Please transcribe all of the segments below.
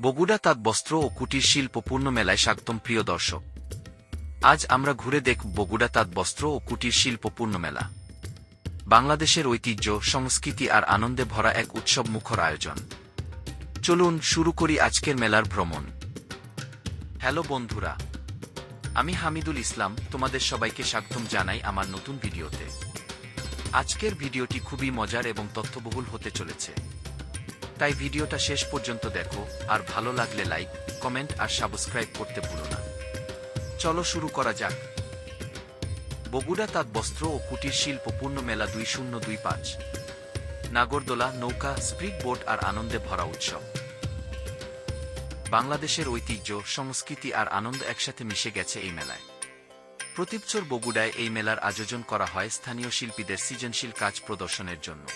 বগুড়া তাঁত বস্ত্র ও কুটির শিল্প পূর্ণ মেলায় স্বাগতম প্রিয় দর্শক। আজ আমরা ঘুরে দেখ বগুড়া তাঁত বস্ত্র ও কুটির শিল্প পূর্ণ মেলা বাংলাদেশের ঐতিহ্য, সংস্কৃতি আর আনন্দে ভরা এক উৎসব মুখর আয়োজন। চলুন শুরু করি আজকের মেলার ভ্রমণ। হ্যালো বন্ধুরা, আমি হামিদুল ইসলাম, তোমাদের সবাইকে স্বাগতম জানাই আমার নতুন ভিডিওতে। আজকের ভিডিওটি খুবই মজার এবং তথ্যবহুল হতে চলেছে। তাই ভিডিওটা শেষ পর্যন্ত দেখো, আর ভালো লাগলে লাইক কমেন্ট আর সাবস্ক্রাইব করতে ভুলো না। চলো শুরু করা যাক। বগুড়া তাঁত বস্ত্র ও কুটির শিল্প পূর্ণ মেলা দুই শূন্য দুই পাঁচ। নাগরদোলা, নৌকা স্প্রিট বোট আর আনন্দে ভরা উৎসব। বাংলাদেশের ঐতিহ্য, সংস্কৃতি আর আনন্দ একসাথে মিশে গেছে এই মেলায়। প্রতিবছর বগুড়ায় এই মেলার আয়োজন করা হয় স্থানীয় শিল্পীদের সৃজনশীল কাজ প্রদর্শনের জন্য।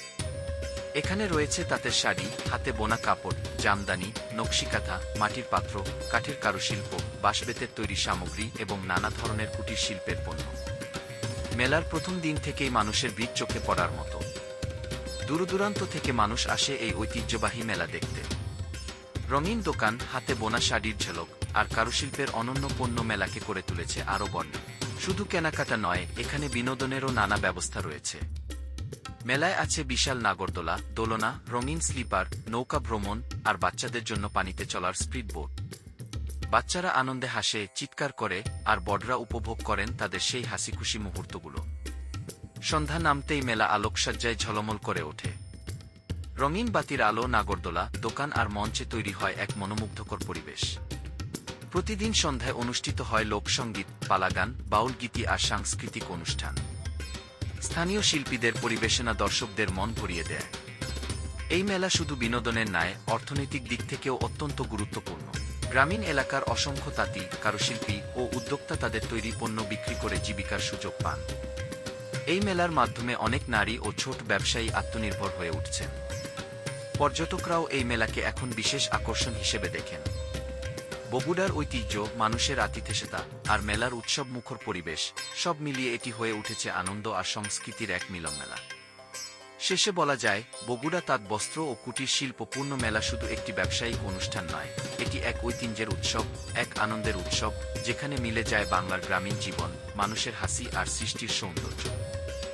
এখানে রয়েছে তাঁতের শাড়ি, হাতে বোনা কাপড়, জামদানি, নকশিকাঁথা, মাটির পাত্র, কাঠের কারুশিল্প, বাঁশবেতের তৈরি সামগ্রী এবং নানা ধরনের কুটির শিল্পের পণ্য। মেলার প্রথম দিন থেকেই মানুষের ভিড় চোখে পড়ার মতো। দূরদূরান্ত থেকে মানুষ আসে এই ঐতিহ্যবাহী মেলা দেখতে। রঙিন দোকান, হাতে বোনা শাড়ির ঝলক আর কারুশিল্পের অনন্য পণ্য মেলাকে করে তুলেছে আরও বর্ণ। শুধু কেনাকাটা নয়, এখানে বিনোদনেরও নানা ব্যবস্থা রয়েছে। মেলায় আছে বিশাল নাগরদোলা, দোলনা, রঙিন স্লিপার, নৌকা ভ্রমণ, আর বাচ্চাদের জন্য পানিতে চলার স্পিড বোট বাচ্চারা আনন্দে হাসে, চিৎকার করে, আর বড়রা উপভোগ করেন তাদের সেই হাসি খুশি মুহূর্তগুলো। সন্ধ্যা নামতেই মেলা আলোকসজ্জায় ঝলমল করে ওঠে। রঙিন বাতির আলো নাগরদোলা, দোকান আর মঞ্চে তৈরি হয় এক মনোমুগ্ধকর পরিবেশ। প্রতিদিন সন্ধ্যায় অনুষ্ঠিত হয় লোকসঙ্গীত পালাগান বাউল গীতি আর সাংস্কৃতিক অনুষ্ঠান। স্থানীয় শিল্পীদের পরিবেশনা দর্শকদের মন ভরিয়ে দেয়। এই মেলা শুধু বিনোদনের নয়, অর্থনৈতিক দিক থেকেও অত্যন্ত গুরুত্বপূর্ণ। গ্রামীণ এলাকার অসংখ্য তাঁতি, কারুশিল্পী ও উদ্যোক্তা তাদের তৈরি পণ্য বিক্রি করে জীবিকার সুযোগ পান। এই মেলার মাধ্যমে অনেক নারী ও ছোট ব্যবসায়ী আত্মনির্ভর হয়ে উঠছেন। পর্যটকরাও এই মেলাকে এখন বিশেষ আকর্ষণ হিসেবে দেখেন। বগুড়ার ঐতিহ্য, মানুষের আতিথেসতা আর মেলার উৎসব মুখর পরিবেশ, সব মিলিয়ে এটি হয়ে উঠেছে আনন্দ আর সংস্কৃতির এক মিলন মেলা শেষে বলা যায়, বগুড়া তাঁত বস্ত্র ও কুটির শিল্প পূর্ণ মেলা শুধু একটি ব্যবসায়িক অনুষ্ঠান নয়, এটি এক ঐতিহ্যের উৎসব, এক আনন্দের উৎসব, যেখানে মিলে যায় বাংলার গ্রামীণ জীবন, মানুষের হাসি আর সৃষ্টির সৌন্দর্য।